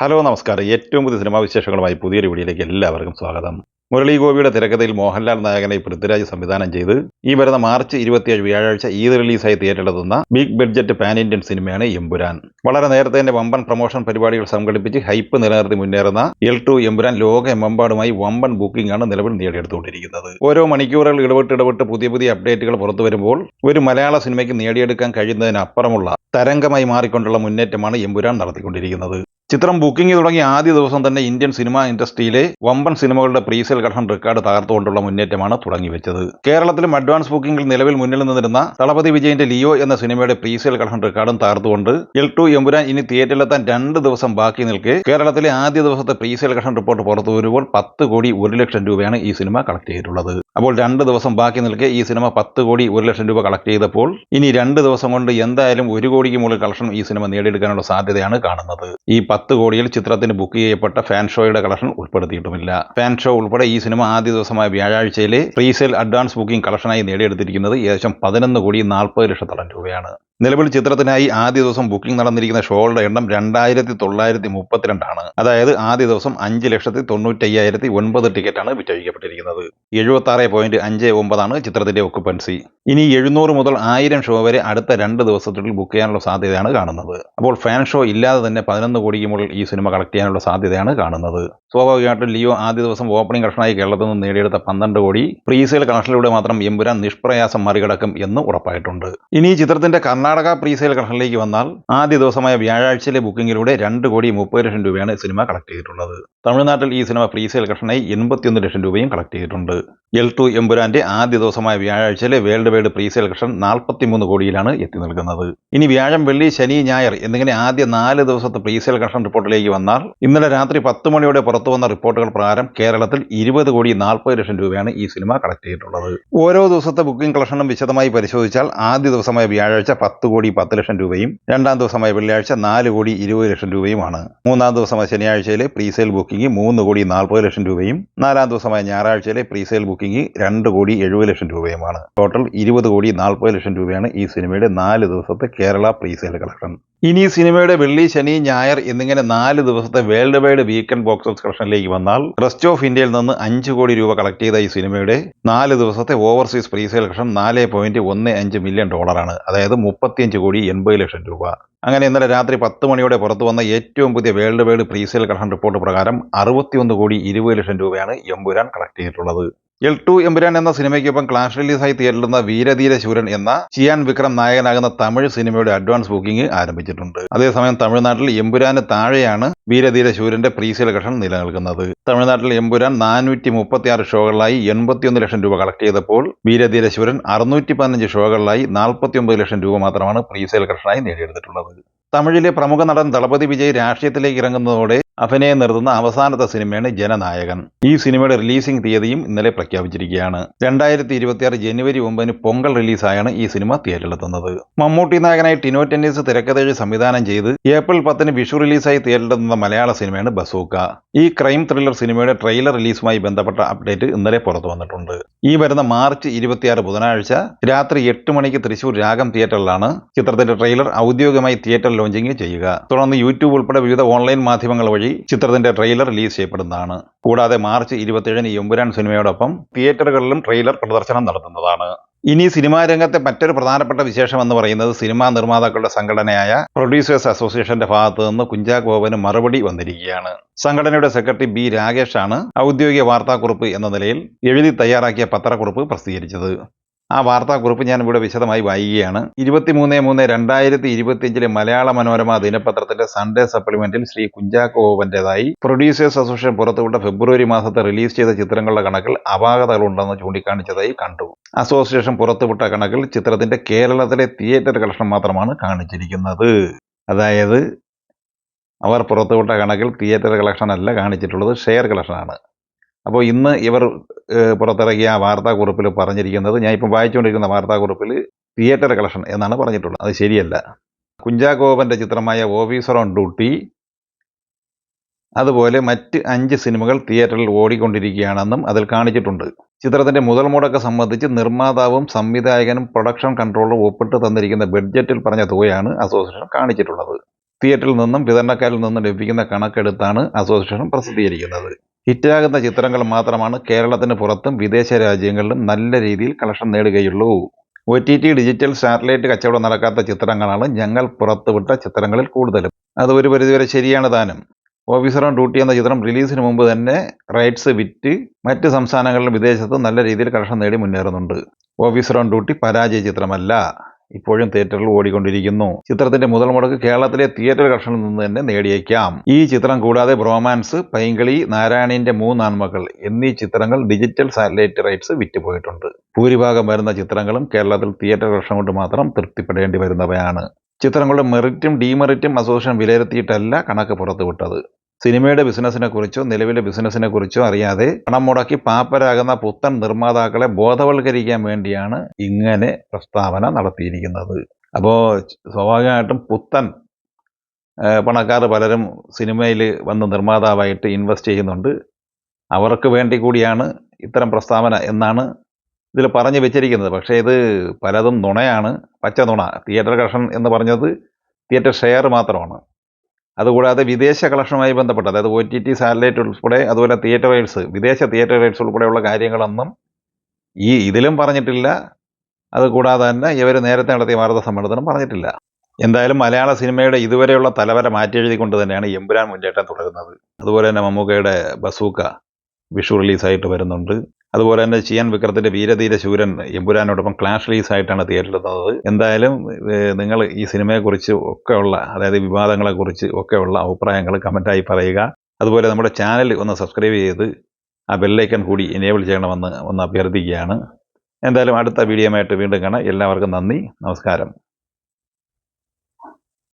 Hello നമസ്കാരം. ഏറ്റവും പുതിയ സിനിമാ വിശേഷങ്ങളുമായി പുതിയൊരു വീഡിയോയിലേക്ക് എല്ലാവർക്കും സ്വാഗതം. മുരളി ഗോപിയുടെ തിരക്കഥയിൽ മോഹൻലാൽ നായകനെ പൃഥ്വിരാജ് സംവിധാനം ചെയ്ത് ഈ വരുന്ന മാർച്ച് ഇരുപത്തിയേഴ് വ്യാഴാഴ്ച ഈദ് റിലീസായി തിയേറ്ററിലെത്തുന്ന ബിഗ് ബഡ്ജറ്റ് പാൻ ഇന്ത്യൻ സിനിമയാണ് എമ്പുരാൻ. വളരെ നേരത്തെ തന്നെ വമ്പൻ പ്രൊമോഷൻ പരിപാടികൾ സംഘടിപ്പിച്ച് ഹൈപ്പ് നിലനിർത്തി മുന്നേറുന്ന എൽ ടു എമ്പുരാൻ ലോകമെമ്പാടുമായി വമ്പൻ ബുക്കിംഗ് ആണ് നിലവിൽ നേടിയെടുത്തുകൊണ്ടിരിക്കുന്നത്. ഓരോ മണിക്കൂറുകൾ ഇടവിട്ട് ഇടവിട്ട് പുതിയ പുതിയ അപ്ഡേറ്റുകൾ പുറത്തു വരുമ്പോൾ ഒരു മലയാള സിനിമയ്ക്ക് നേടിയെടുക്കാൻ കഴിയുന്നതിനപ്പുറമുള്ള തരംഗമായി മാറിക്കൊണ്ടുള്ള മുന്നേറ്റമാണ് എമ്പുരാൻ നടത്തിക്കൊണ്ടിരിക്കുന്നത്. ചിത്രം ബുക്കിംഗ് തുടങ്ങിയ ആദ്യ ദിവസം തന്നെ ഇന്ത്യൻ സിനിമാ ഇൻഡസ്ട്രിയിലെ വമ്പൻ സിനിമകളുടെ പ്രീസെയിൽ ഘട്ടം റെക്കോർഡ് തകർത്തുകൊണ്ടുള്ള മുന്നേറ്റമാണ് തുടങ്ങിവെച്ചത് കേരളത്തിലും അഡ്വാൻസ് ബുക്കിംഗിൽ നിലവിൽ മുന്നിൽ നിന്നിരുന്ന തളപതി വിജയന്റെ ലിയോ എന്ന സിനിമയുടെ പ്രീസെയിൽ ഘട്ടം റെക്കോർഡും തകർത്തുകൊണ്ട് എൽ ടു എമ്പുരാൻ ഇനി തിയേറ്ററിലെത്താൻ രണ്ട് ദിവസം ബാക്കി നിൽക്കെ കേരളത്തിലെ ആദ്യ ദിവസത്തെ പ്രീസെയിൽ ഘട്ടം റിപ്പോർട്ട് പുറത്തു വരുമ്പോൾ പത്ത് കോടി ഒരു ലക്ഷം രൂപയാണ് ഈ സിനിമ കളക്ട് ചെയ്തിട്ടുള്ളത്. അപ്പോൾ രണ്ട് ദിവസം ബാക്കി നിൽക്കെ ഈ സിനിമ പത്ത് കോടി ഒരു ലക്ഷം രൂപ കളക്ട് ചെയ്തപ്പോൾ ഇനി രണ്ട് ദിവസം കൊണ്ട് എന്തായാലും ഒരു കോടിക്ക് മുകളിൽ കളക്ഷൻ ഈ സിനിമ നേടിയെടുക്കാനുള്ള സാധ്യതയാണ് കാണുന്നത്. ഈ പത്ത് കോടിയിൽ ചിത്രത്തിന് ബുക്ക് ചെയ്യപ്പെട്ട ഫാൻ ഷോയുടെ കളക്ഷൻ ഉൾപ്പെടുത്തിയിട്ടുമില്ല. ഫാൻ ഷോ ഉൾപ്പെടെ ഈ സിനിമ ആദ്യ ദിവസമായ വ്യാഴാഴ്ചയിലെ റീസെയിൽ അഡ്വാൻസ് ബുക്കിംഗ് കളക്ഷനായി നേടിയെടുത്തിരിക്കുന്നത് ഏകദേശം പതിനൊന്ന് കോടി നാൽപ്പത് ലക്ഷത്തോളം രൂപയാണ്. നിലവിൽ ചിത്രത്തിനായി ആദ്യ ദിവസം ബുക്കിംഗ് നടന്നിരിക്കുന്ന ഷോകളുടെ എണ്ണം രണ്ടായിരത്തി തൊള്ളായിരത്തി മുപ്പത്തിരണ്ടാണ് അതായത് ആദ്യ ദിവസം അഞ്ച് ലക്ഷത്തി തൊണ്ണൂറ്റയ്യായിരത്തി ഒൻപത് ടിക്കറ്റാണ് വിറ്റഴിക്കപ്പെട്ടിരിക്കുന്നത്. എഴുപത്തി ആറ് പോയിന്റ് അഞ്ച് ഒമ്പതാണ് ചിത്രത്തിന്റെ ഒക്കുപ്പൻസി ഇനി എഴുന്നൂറ് മുതൽ ആയിരം ഷോ വരെ അടുത്ത രണ്ട് ദിവസത്തിനുള്ളിൽ ബുക്ക് ചെയ്യാനുള്ള സാധ്യതയാണ് കാണുന്നത്. അപ്പോൾ ഫാൻ ഷോ ഇല്ലാതെ തന്നെ പതിനൊന്ന് കോടിക്ക് മുകളിൽ ഈ സിനിമ കളക്ട് ചെയ്യാനുള്ള സാധ്യതയാണ് കാണുന്നത്. സ്വാഭാവികമായിട്ടും ലിയോ ആദ്യ ദിവസം ഓപ്പണിംഗ് കളക്ഷനായി കേരളത്തിൽ നിന്ന് നേടിയെടുത്ത പന്ത്രണ്ട് കോടി. പ്രീസെയിൽ കളക്ഷനിലൂടെ മാത്രം എമ്പുരാൻ നിഷ്പ്രയാസം മറികടക്കും എന്ന് ഉറപ്പായിട്ടുണ്ട്. ഇനി ചിത്രത്തിന്റെ ചിത്രത്തിന്റെ കർണാടക പ്രീസെയിൽ കളക്ഷനിലേക്ക് വന്നാൽ ആദ്യ ദിവസമായ വ്യാഴാഴ്ചയിലെ ബുക്കിംഗിലൂടെ രണ്ട് കോടി മുപ്പത് ലക്ഷം രൂപയാണ് സിനിമ കളക്ട് ചെയ്തിട്ടുള്ളത്. തമിഴ്നാട്ടിൽ ഈ സിനിമ പ്രീസെയിൽ കളക്ഷനായി എൺപത്തിയൊന്ന് ലക്ഷം രൂപയും കളക്ട് ചെയ്തിട്ടുണ്ട്. എൽ ടു എമ്പുരാന്റെ ആദ്യ ദിവസമായ വ്യാഴാഴ്ചയിലെ വേൾഡ് വൈഡ് പ്രീസെയിൽ കളക്ഷൻ നാൽപ്പത്തിമൂന്ന് കോടിയിലാണ് എത്തി നിൽക്കുന്നത്. ഇനി വ്യാഴം വെള്ളി ശനി ഞായർ എന്നിങ്ങനെ ആദ്യ നാല് ദിവസത്തെ പ്രീസെയിൽ കളക്ഷൻ റിപ്പോർട്ടിലേക്ക് വന്നാൽ ഇന്നലെ രാത്രി പത്ത് മണിയോടെ പുറത്തു വന്ന റിപ്പോർട്ടുകൾ പ്രകാരം കേരളത്തിൽ ഇരുപത് കോടി നാൽപ്പത് ലക്ഷം രൂപയാണ് ഈ സിനിമ കളക്ട് ചെയ്തിട്ടുള്ളത്. ഓരോ ദിവസത്തെ ബുക്കിംഗ് കളക്ഷനും വിശദമായി പരിശോധിച്ചാൽ ആദ്യ ദിവസമായ വ്യാഴാഴ്ച പത്ത് കോടി പത്ത് ലക്ഷം രൂപയും രണ്ടാം ദിവസമായ വെള്ളിയാഴ്ച നാല് കോടി ഇരുപത് ലക്ഷം രൂപയുമാണ്. മൂന്നാം ദിവസമായ ശനിയാഴ്ചയിലെ പ്രീസെയിൽ ബുക്കിംഗ് മൂന്ന് കോടി നാൽപ്പത് ലക്ഷം രൂപയും നാലാം ദിവസമായ ഞായറാഴ്ചയിലെ പ്രീസെയിൽ ബുക്കിംഗ് രണ്ട് കോടി എഴുപത് ലക്ഷം രൂപയുമാണ്. ടോട്ടൽ ഇരുപത് കോടി നാൽപ്പത് ലക്ഷം രൂപയാണ് ഈ സിനിമയുടെ നാല് ദിവസത്തെ കേരള പ്രീസെയിൽ കളക്ഷൻ ഇനി സിനിമയുടെ വെള്ളി ശനി ഞായർ എന്നിങ്ങനെ നാല് ദിവസത്തെ world wide weekend box office കളക്ഷനിലേക്ക് വന്നാൽ റെസ്റ്റ് ഓഫ് ഇന്ത്യയിൽ നിന്ന് അഞ്ച് കോടി രൂപ കളക്ട് ചെയ്ത ഈ സിനിമയുടെ നാല് ദിവസത്തെ ഓവർസീസ് പ്രീസെയിൽ കളക്ഷൻ നാല് പോയിന്റ് ഒന്ന് അഞ്ച് മില്യൺ ഡോളറാണ് അതായത് മുപ്പത്തിയഞ്ച് കോടി എൺപത് ലക്ഷം രൂപ. അങ്ങനെ ഇന്നലെ രാത്രി പത്ത് മണിയോടെ പുറത്തു വന്ന ഏറ്റവും പുതിയ world wide presale collection report പ്രകാരം അറുപത്തിയൊന്ന് കോടി ഇരുപത് ലക്ഷം രൂപയാണ് എമ്പുരാൻ കളക്ട് ചെയ്തിട്ടുള്ളത്. എൽ ടു എമ്പുരാൻ എന്ന സിനിമയ്ക്കൊപ്പം ക്ലാഷ് റിലീസായി തീരുന്ന വീരധീര ശൂരൻ എന്ന ചിയാൻ വിക്രം നായകനാകുന്ന തമിഴ് സിനിമയുടെ അഡ്വാൻസ് ബുക്കിംഗ് ആരംഭിച്ചിട്ടുണ്ട്. അതേസമയം തമിഴ്നാട്ടിൽ എമ്പുരാന് താഴെയാണ് വീരധീര ശൂരന്റെ പ്രീസെയിൽ ഘട്ടം നിലനിൽക്കുന്നത്. തമിഴ്നാട്ടിൽ എമ്പുരാൻ നാനൂറ്റി മുപ്പത്തിയാറ് ഷോകളിലായി എൺപത്തിയൊന്ന് ലക്ഷം രൂപ കളക്ട് ചെയ്തപ്പോൾ വീരധീര ശൂരൻ അറുന്നൂറ്റി പതിനഞ്ച് ഷോകളിലായി നാൽപ്പത്തിയൊമ്പത് ലക്ഷം രൂപ മാത്രമാണ് പ്രീസെയിൽ കളക്ഷനായി നേടിയെടുത്തിട്ടുള്ളത്. തമിഴിലെ പ്രമുഖ നടൻ ദളപതി വിജയ് രാഷ്ട്രീയത്തിലേക്ക് ഇറങ്ങുന്നതോടെ അഭിനയം നിർത്തുന്ന അവസാനത്തെ സിനിമയാണ് ജനനായകൻ. ഈ സിനിമയുടെ റിലീസിംഗ് തീയതിയും ഇന്നലെ പ്രഖ്യാപിച്ചിരിക്കുകയാണ്. രണ്ടായിരത്തി ഇരുപത്തിയാറ് ജനുവരി ഒമ്പതിന് പൊങ്കൽ റിലീസായാണ് ഈ സിനിമ തിയേറ്ററിലെത്തുന്നത് മമ്മൂട്ടി നായകനായി ടിനോ ടെന്നീസ് തിരക്കഥഴി സംവിധാനം ചെയ്ത് ഏപ്രിൽ പത്തിന് വിഷു റിലീസായി തിയേറ്ററിലെത്തുന്ന മലയാള സിനിമയാണ് ബസൂക്ക. ഈ ക്രൈം ത്രില്ലർ സിനിമയുടെ ട്രെയിലർ റിലീസുമായി ബന്ധപ്പെട്ട അപ്ഡേറ്റ് ഇന്നലെ പുറത്തു വന്നിട്ടുണ്ട്. ഈ വരുന്ന മാർച്ച് ഇരുപത്തിയാറ് ബുധനാഴ്ച രാത്രി എട്ട് മണിക്ക് തൃശൂർ രാഗം തിയേറ്ററിലാണ് ചിത്രത്തിന്റെ ട്രെയിലർ ഔദ്യോഗികമായി തിയേറ്റർ ലോഞ്ചിങ് ചെയ്യുക. തുടർന്ന് യൂട്യൂബ് ഉൾപ്പെടെ വിവിധ ഓൺലൈൻ മാധ്യമങ്ങൾ വഴി ചിത്രത്തിന്റെ ട്രെയിലർ റിലീസ് ചെയ്യപ്പെടുന്നതാണ്. കൂടാതെ മാർച്ച് ഇരുപത്തിയേഴിന് എമ്പുരാൻ സിനിമയോടൊപ്പം തിയേറ്ററുകളിലും ട്രെയിലർ പ്രദർശനം നടത്തുന്നതാണ്. ഇനി സിനിമാ രംഗത്തെ മറ്റൊരു പ്രധാനപ്പെട്ട വിശേഷം എന്ന് പറയുന്നത് സിനിമാ നിർമ്മാതാക്കളുടെ സംഘടനയായ പ്രൊഡ്യൂസേഴ്സ് അസോസിയേഷന്റെ ഭാഗത്തു നിന്ന് കുഞ്ചാക് ബോബന് മറുപടി വന്നിരിക്കുകയാണ്. സംഘടനയുടെ സെക്രട്ടറി ബി രാകേഷാണ് ഔദ്യോഗിക വാർത്താക്കുറിപ്പ് എന്ന നിലയിൽ എഴുതി തയ്യാറാക്കിയ പത്രക്കുറിപ്പ് പ്രസിദ്ധീകരിച്ചത്. ആ വാർത്താക്കുറിപ്പ് ഞാൻ ഇവിടെ വിശദമായി വായിക്കുകയാണ്. ഇരുപത്തി മൂന്ന് രണ്ടായിരത്തി ഇരുപത്തിയഞ്ചിലെ മലയാള മനോരമ ദിനപത്രത്തിന്റെ സൺഡേ സപ്ലിമെന്റിൽ ശ്രീ കുഞ്ചാക്കോ ഓവന്റേതായി. പ്രൊഡ്യൂസേഴ്സ് അസോസിയേഷൻ പുറത്തുവിട്ട ഫെബ്രുവരി മാസത്തെ റിലീസ് ചെയ്ത ചിത്രങ്ങളുടെ കണക്കിൽ അപാകതകളുണ്ടെന്ന് ചൂണ്ടിക്കാണിച്ചതായി കണ്ടു. അസോസിയേഷൻ പുറത്തുവിട്ട കണക്കിൽ ചിത്രത്തിന്റെ കേരളത്തിലെ തിയേറ്റർ കളക്ഷൻ മാത്രമാണ് കാണിച്ചിരിക്കുന്നത്. അതായത് അവർ പുറത്തുവിട്ട കണക്കിൽ തിയേറ്റർ കളക്ഷൻ അല്ല കാണിച്ചിട്ടുള്ളത് ഷെയർ കളക്ഷനാണ്. അപ്പോൾ ഇന്ന് ഇവർ പുറത്തിറക്കിയ വാർത്താക്കുറിപ്പിൽ പറഞ്ഞിരിക്കുന്നത് ഞാൻ ഇപ്പം വായിച്ചുകൊണ്ടിരിക്കുന്ന വാർത്താക്കുറിപ്പിൽ തിയേറ്റർ കളക്ഷൻ എന്നാണ് പറഞ്ഞിട്ടുള്ളത്. അത് ശരിയല്ല. കുഞ്ചാക്കോപന്റെ ചിത്രമായ ഓഫീസർ ഓൺ ഡ്യൂട്ടി അതുപോലെ മറ്റ് അഞ്ച് സിനിമകൾ തിയേറ്ററിൽ ഓടിക്കൊണ്ടിരിക്കുകയാണെന്നും അതിൽ കാണിച്ചിട്ടുണ്ട്. ചിത്രത്തിന്റെ മുതൽ മുടക്ക് സംബന്ധിച്ച് നിർമ്മാതാവും സംവിധായകനും പ്രൊഡക്ഷൻ കൺട്രോളറും ഒപ്പിട്ട് തന്നിരിക്കുന്ന ബഡ്ജറ്റിൽ പറഞ്ഞ തുകയാണ് അസോസിയേഷൻ കാണിച്ചിട്ടുള്ളത്. തിയേറ്ററിൽ നിന്നും വിതരണക്കാരിൽ നിന്നും ലഭിക്കുന്ന കണക്കെടുത്താണ് അസോസിയേഷൻ പ്രസിദ്ധീകരിക്കുന്നത്. ഹിറ്റാകുന്ന ചിത്രങ്ങൾ മാത്രമാണ് കേരളത്തിന് പുറത്തും വിദേശ രാജ്യങ്ങളിലും നല്ല രീതിയിൽ collection നേടുകയുള്ളൂ. O T T digital satellite കച്ചവടം നടക്കാത്ത ചിത്രങ്ങളാണ് ഞങ്ങൾ പുറത്തുവിട്ട ചിത്രങ്ങളിൽ കൂടുതലും. അത് ഒരു പരിധിവരെ ശരിയാണ് താനും. ഓഫീസർ ഓൺ ഡ്യൂട്ടി എന്ന ചിത്രം റിലീസിന് മുമ്പ് തന്നെ റൈറ്റ്സ് വിറ്റ് മറ്റ് സംസ്ഥാനങ്ങളിലും വിദേശത്തും നല്ല രീതിയിൽ കളക്ഷൻ നേടി മുന്നേറുന്നുണ്ട്. ഓഫീസർ ഓൺ ഡ്യൂട്ടി പരാജയ ചിത്രമല്ല. ഇപ്പോഴും തിയേറ്ററിൽ ഓടിക്കൊണ്ടിരിക്കുന്നു. ചിത്രത്തിന്റെ മുതൽ മുടക്ക് കേരളത്തിലെ തിയേറ്റർ കർഷനിൽ നിന്ന് തന്നെ നേടിയേക്കാം. ഈ ചിത്രം കൂടാതെ ബ്രോമാൻസ് പൈങ്കിളി നാരായണിന്റെ മൂന്നാൺമക്കൾ എന്നീ ചിത്രങ്ങൾ ഡിജിറ്റൽ സാറ്റലൈറ്റ് റൈറ്റ്സ് വിറ്റുപോയിട്ടുണ്ട്. ഭൂരിഭാഗം വരുന്ന ചിത്രങ്ങളും കേരളത്തിൽ തിയേറ്റർ കർഷൻ കൊണ്ട് മാത്രം തൃപ്തിപ്പെടേണ്ടി വരുന്നവയാണ്. ചിത്രങ്ങളുടെ മെറിറ്റും ഡീമെറിറ്റും അസോസിയേഷൻ വിലയിരുത്തിയിട്ടല്ല കണക്ക് പുറത്തുവിട്ടത്. സിനിമയുടെ ബിസിനസ്സിനെ കുറിച്ചോ നിലവിലെ ബിസിനസ്സിനെ കുറിച്ചോ അറിയാതെ പണം മുടക്കി പാപ്പരാകുന്ന പുത്തൻ നിർമ്മാതാക്കളെ ബോധവൽക്കരിക്കാൻ വേണ്ടിയാണ് ഇങ്ങനെ പ്രസ്താവന നടത്തിയിരിക്കുന്നത്. അപ്പോൾ സ്വാഭാവികമായിട്ടും പുത്തൻ പണക്കാർ പലരും സിനിമയിൽ വന്ന് നിർമ്മാതാവായിട്ട് ഇൻവെസ്റ്റ് ചെയ്യുന്നുണ്ട്. അവർക്ക് വേണ്ടി കൂടിയാണ് ഇത്തരം പ്രസ്താവന എന്നാണ് ഇതിൽ പറഞ്ഞു വെച്ചിരിക്കുന്നത്. പക്ഷേ ഇത് പലതും നുണയാണ്. പച്ച നുണ തിയേറ്റർ കഷൻ എന്ന് പറഞ്ഞത് തിയേറ്റർ ഷെയർ മാത്രമാണ്. അതുകൂടാതെ വിദേശ കളക്ഷനുമായി ബന്ധപ്പെട്ട് അതായത് ഒ ടി ടി സാറ്റലൈറ്റ് ഉൾപ്പെടെ അതുപോലെ തിയേറ്റർ റൈറ്റ്സ് വിദേശ തിയേറ്റർ റൈറ്റ്സ് ഉൾപ്പെടെയുള്ള കാര്യങ്ങളൊന്നും ഈ ഇതിലും പറഞ്ഞിട്ടില്ല. അതുകൂടാതെ തന്നെ ഇവർ നേരത്തെ നടത്തിയ വാർത്താ സമ്മേളനത്തിനും പറഞ്ഞിട്ടില്ല. എന്തായാലും മലയാള സിനിമയുടെ ഇതുവരെയുള്ള തലവര മാറ്റിയെഴുതിക്കൊണ്ട് തന്നെയാണ് എമ്പുരാൻ മുന്നേറ്റം തുടരുന്നത്. അതുപോലെ തന്നെ മമ്മൂക്കയുടെ ബസൂക്ക വിഷു റിലീസായിട്ട് വരുന്നുണ്ട്. അതുപോലെ തന്നെ ചിയാൻ വിക്രത്തിന്റെ വീരധീര ശൂരൻ എമ്പുരാനോടൊപ്പം ക്ലാഷ് റിലീസായിട്ടാണ് തിയേറ്ററിലെത്തുന്നത് എന്തായാലും നിങ്ങൾ ഈ സിനിമയെക്കുറിച്ച് ഒക്കെയുള്ള അതായത് വിവാദങ്ങളെക്കുറിച്ച് ഒക്കെയുള്ള അഭിപ്രായങ്ങൾ കമന്റായി പറയുക. അതുപോലെ നമ്മുടെ ചാനൽ ഒന്ന് സബ്സ്ക്രൈബ് ചെയ്ത് ആ ബെല്ലൈക്കൺ കൂടി എനേബിൾ ചെയ്യണമെന്ന് ഒന്ന് അഭ്യർത്ഥിക്കുകയാണ്. എന്തായാലും അടുത്ത വീഡിയോയുമായിട്ട് വീണ്ടും കാണാം. എല്ലാവർക്കും നന്ദി. നമസ്കാരം.